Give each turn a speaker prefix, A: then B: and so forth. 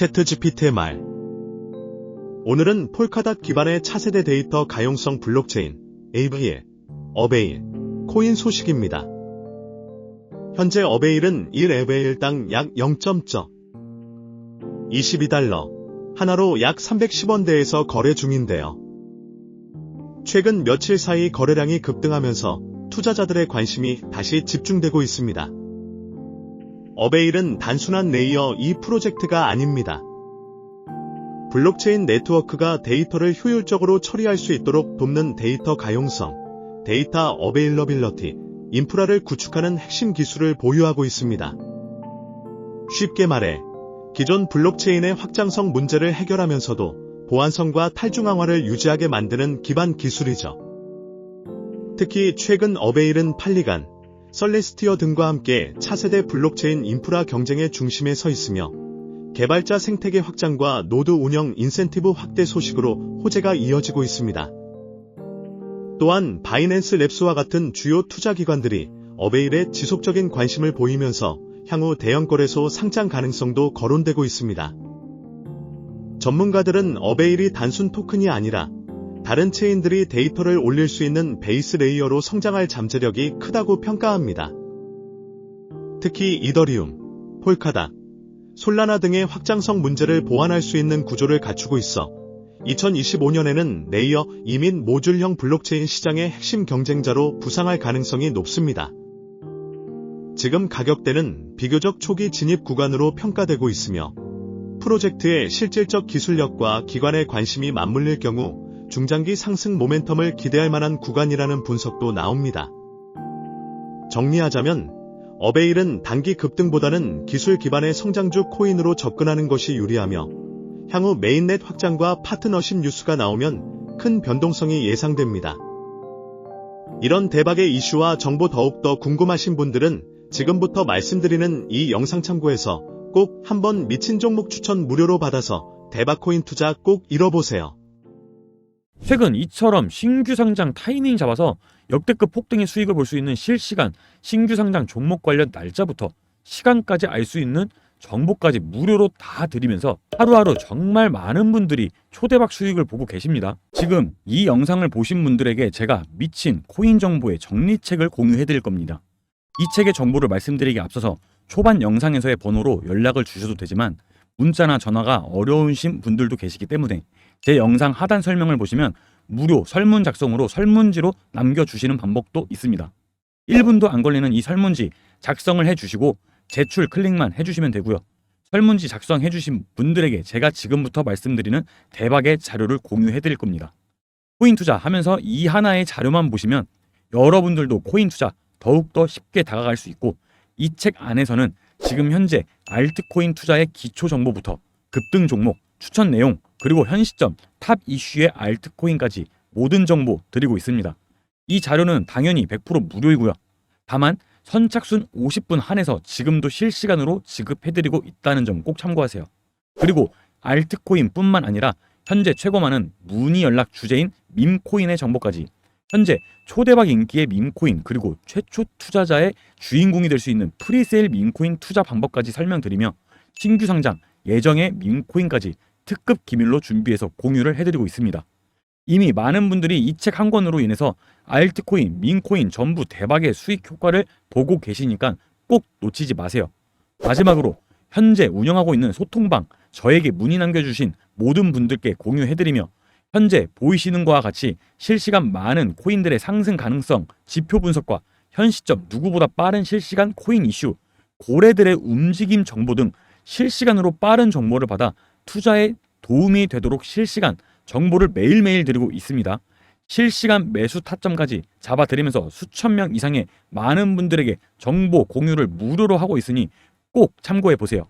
A: 채트 GPT의 말. 오늘은 폴카닷 기반의 차세대 데이터 가용성 블록체인, AV의 어베일, 코인 소식입니다. 현재 어베일은 1에베일당 약 0.2 22달러, 하나로 약 310원대에서 거래 중인데요. 최근 며칠 사이 거래량이 급등하면서 투자자들의 관심이 다시 집중되고 있습니다. 어베일은 단순한 레이어 2 프로젝트가 아닙니다. 블록체인 네트워크가 데이터를 효율적으로 처리할 수 있도록 돕는 데이터 가용성, 데이터 어베일러빌러티, 인프라를 구축하는 핵심 기술을 보유하고 있습니다. 쉽게 말해, 기존 블록체인의 확장성 문제를 해결하면서도 보안성과 탈중앙화를 유지하게 만드는 기반 기술이죠. 특히 최근 어베일은 팔리간, 설레스티어 등과 함께 차세대 블록체인 인프라 경쟁의 중심에 서 있으며 개발자 생태계 확장과 노드 운영 인센티브 확대 소식으로 호재가 이어지고 있습니다. 또한 바이낸스 랩스와 같은 주요 투자 기관들이 어베일에 지속적인 관심을 보이면서 향후 대형 거래소 상장 가능성도 거론되고 있습니다. 전문가들은 어베일이 단순 토큰이 아니라 다른 체인들이 데이터를 올릴 수 있는 베이스 레이어로 성장할 잠재력이 크다고 평가합니다. 특히 이더리움, 폴카다, 솔라나 등의 확장성 문제를 보완할 수 있는 구조를 갖추고 있어 2025년에는 레이어 이민 모듈형 블록체인 시장의 핵심 경쟁자로 부상할 가능성이 높습니다. 지금 가격대는 비교적 초기 진입 구간으로 평가되고 있으며 프로젝트의 실질적 기술력과 기관의 관심이 맞물릴 경우 중장기 상승 모멘텀을 기대할 만한 구간이라는 분석도 나옵니다. 정리하자면 어베일은 단기 급등보다는 기술 기반의 성장주 코인으로 접근하는 것이 유리하며 향후 메인넷 확장과 파트너십 뉴스가 나오면 큰 변동성이 예상됩니다. 이런 대박의 이슈와 정보 더욱더 궁금하신 분들은 지금부터 말씀드리는 이 영상 참고해서 꼭 한번 미친 종목 추천 무료로 받아서 대박 코인 투자 꼭 잃어보세요.
B: 최근 이처럼 신규 상장 타이밍 잡아서 역대급 폭등의 수익을 볼 수 있는 실시간 신규 상장 종목 관련 날짜부터 시간까지 알 수 있는 정보까지 무료로 다 드리면서 하루하루 정말 많은 분들이 초대박 수익을 보고 계십니다. 지금 이 영상을 보신 분들에게 제가 미친 코인 정보의 정리책을 공유해 드릴 겁니다. 이 책의 정보를 말씀드리기 앞서서 초반 영상에서의 번호로 연락을 주셔도 되지만 문자나 전화가 어려우신 분들도 계시기 때문에 제 영상 하단 설명을 보시면 무료 설문 작성으로 설문지로 남겨주시는 방법도 있습니다. 1분도 안 걸리는 이 설문지 작성을 해주시고 제출 클릭만 해주시면 되고요. 설문지 작성해주신 분들에게 제가 지금부터 말씀드리는 대박의 자료를 공유해드릴 겁니다. 코인 투자 하면서 이 하나의 자료만 보시면 여러분들도 코인 투자 더욱더 쉽게 다가갈 수 있고 이 책 안에서는 지금 현재 알트코인 투자의 기초 정보부터 급등 종목, 추천 내용, 그리고 현 시점 탑 이슈의 알트코인까지 모든 정보 드리고 있습니다. 이 자료는 당연히 100% 무료이고요. 다만 선착순 50분 한해서 지금도 실시간으로 지급해드리고 있다는 점 꼭 참고하세요. 그리고 알트코인뿐만 아니라 현재 최고 많은 문의 연락 주제인 밈코인의 정보까지 현재 초대박 인기의 밈코인 그리고 최초 투자자의 주인공이 될 수 있는 프리세일 밈코인 투자 방법까지 설명드리며 신규 상장 예정의 밈코인까지 특급 기밀로 준비해서 공유를 해드리고 있습니다. 이미 많은 분들이 이 책 한 권으로 인해서 알트코인, 민코인 전부 대박의 수익 효과를 보고 계시니까 꼭 놓치지 마세요. 마지막으로 현재 운영하고 있는 소통방 저에게 문의 남겨주신 모든 분들께 공유해드리며 현재 보이시는 것과 같이 실시간 많은 코인들의 상승 가능성, 지표 분석과 현 시점 누구보다 빠른 실시간 코인 이슈, 고래들의 움직임 정보 등 실시간으로 빠른 정보를 받아 투자에 도움이 되도록 실시간 정보를 매일매일 드리고 있습니다. 실시간 매수 타점까지 잡아드리면서 수천 명 이상의 많은 분들에게 정보 공유를 무료로 하고 있으니 꼭 참고해 보세요.